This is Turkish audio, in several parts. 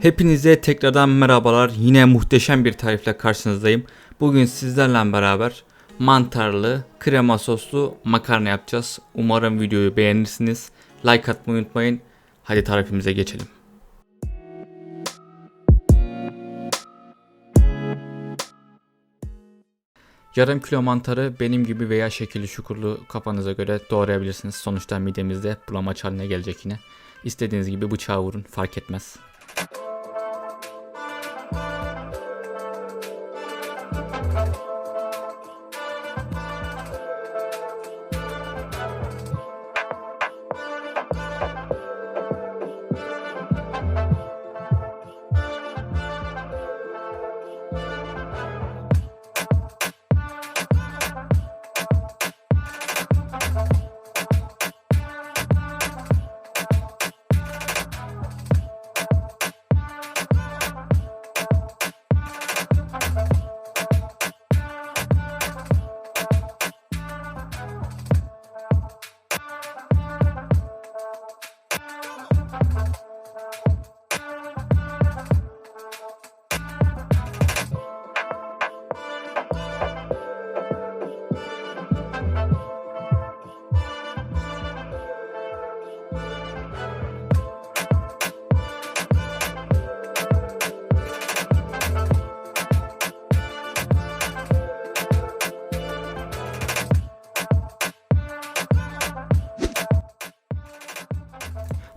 Hepinize tekrardan merhabalar. Yine muhteşem bir tarifle karşınızdayım. Bugün sizlerle beraber mantarlı, krema soslu makarna yapacağız. Umarım videoyu beğenirsiniz. Like atmayı unutmayın. Hadi tarifimize geçelim. Yarım kilo mantarı benim gibi veya şekilli şukurlu kafanıza göre doğrayabilirsiniz. Sonuçta midemizde bulamaç haline gelecek yine. İstediğiniz gibi bıçağı vurun fark etmez.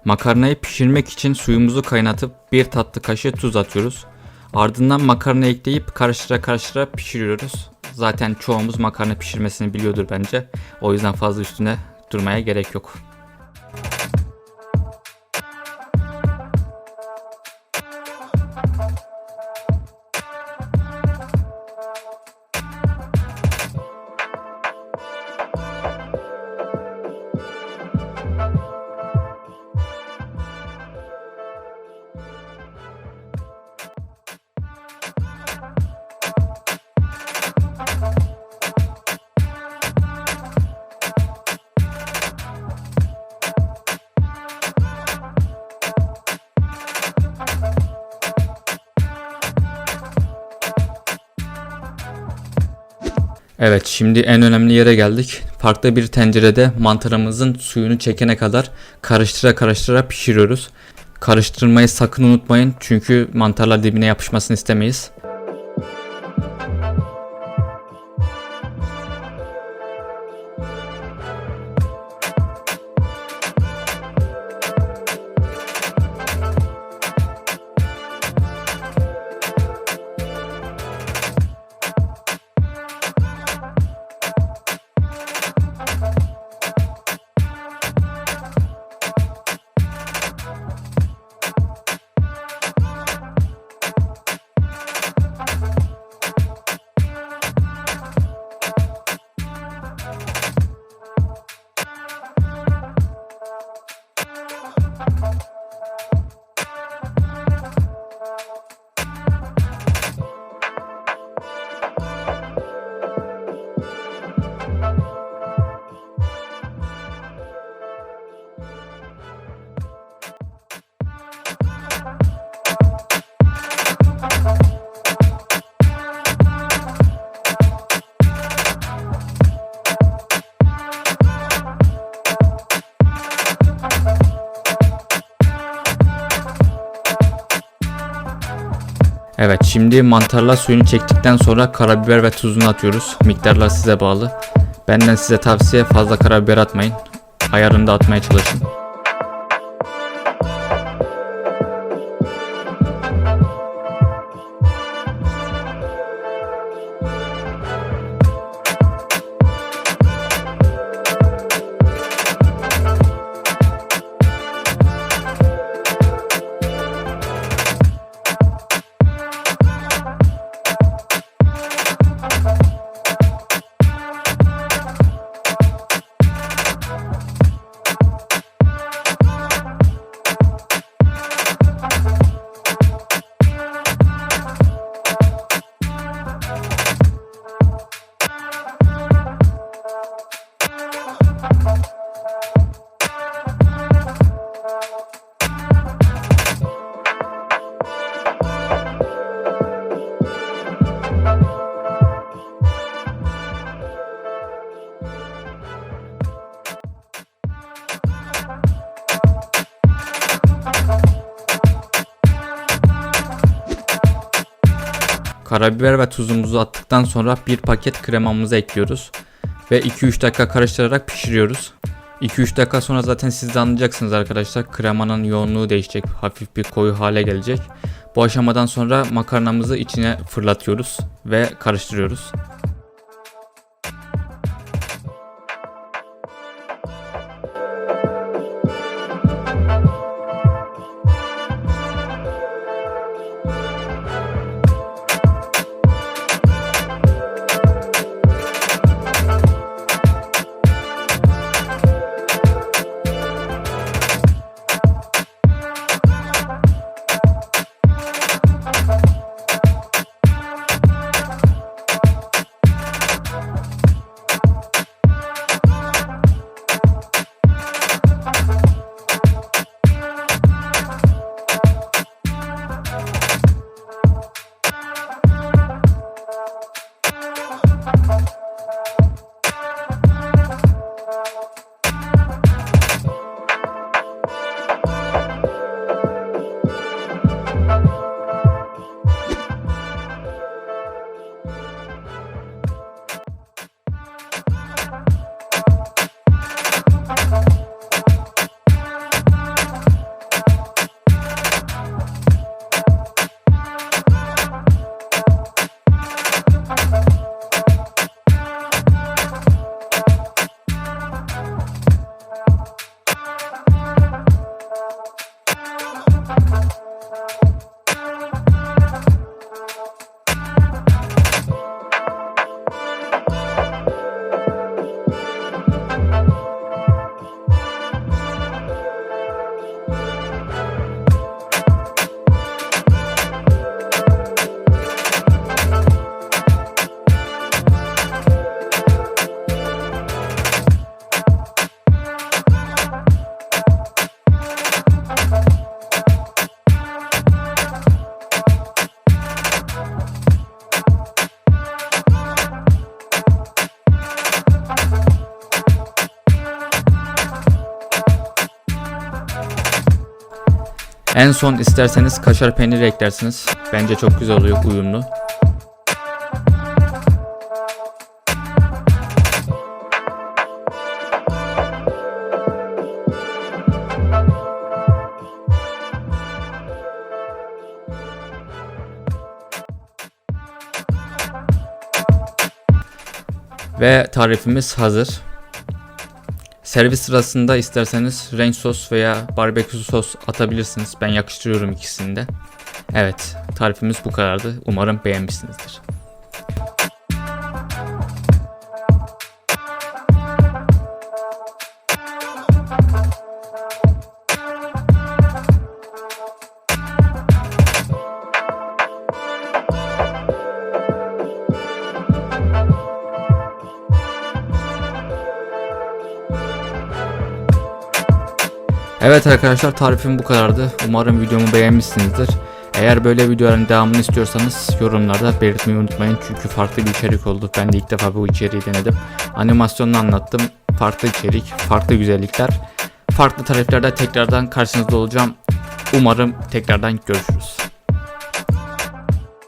Makarnayı pişirmek için suyumuzu kaynatıp bir tatlı kaşığı tuz atıyoruz. Ardından makarna ekleyip karıştıra karıştıra pişiriyoruz. Zaten çoğumuz makarna pişirmesini biliyordur bence. O yüzden fazla üstüne durmaya gerek yok. Evet şimdi en önemli yere geldik. Farklı bir tencerede mantarımızın suyunu çekene kadar karıştıra karıştıra pişiriyoruz. Karıştırmayı sakın unutmayın çünkü mantarlar dibine yapışmasını istemeyiz. Evet şimdi mantarlar suyunu çektikten sonra karabiber ve tuzunu atıyoruz. Miktarlar size bağlı. Benden size tavsiye fazla karabiber atmayın. Ayarında atmaya çalışın. Karabiber ve tuzumuzu attıktan sonra bir paket kremamızı ekliyoruz. Ve 2-3 dakika karıştırarak pişiriyoruz. 2-3 dakika sonra zaten siz de anlayacaksınız arkadaşlar. Kremanın yoğunluğu değişecek. Hafif bir koyu hale gelecek. Bu aşamadan sonra makarnamızı içine fırlatıyoruz ve karıştırıyoruz. En son isterseniz kaşar peyniri eklersiniz. Bence çok güzel oluyor uyumlu. Ve tarifimiz hazır. Servis sırasında isterseniz ranch sos veya barbekü sos atabilirsiniz. Ben yakıştırıyorum ikisini de. Evet, tarifimiz bu kadardı. Umarım beğenmişsinizdir. Evet arkadaşlar tarifim bu kadardı. Umarım videomu beğenmişsinizdir. Eğer böyle videoların devamını istiyorsanız yorumlarda belirtmeyi unutmayın. Çünkü farklı bir içerik oldu. Ben de ilk defa bu içeriği denedim. Animasyonunu anlattım. Farklı içerik, farklı güzellikler. Farklı tariflerde tekrardan karşınızda olacağım. Umarım tekrardan görüşürüz.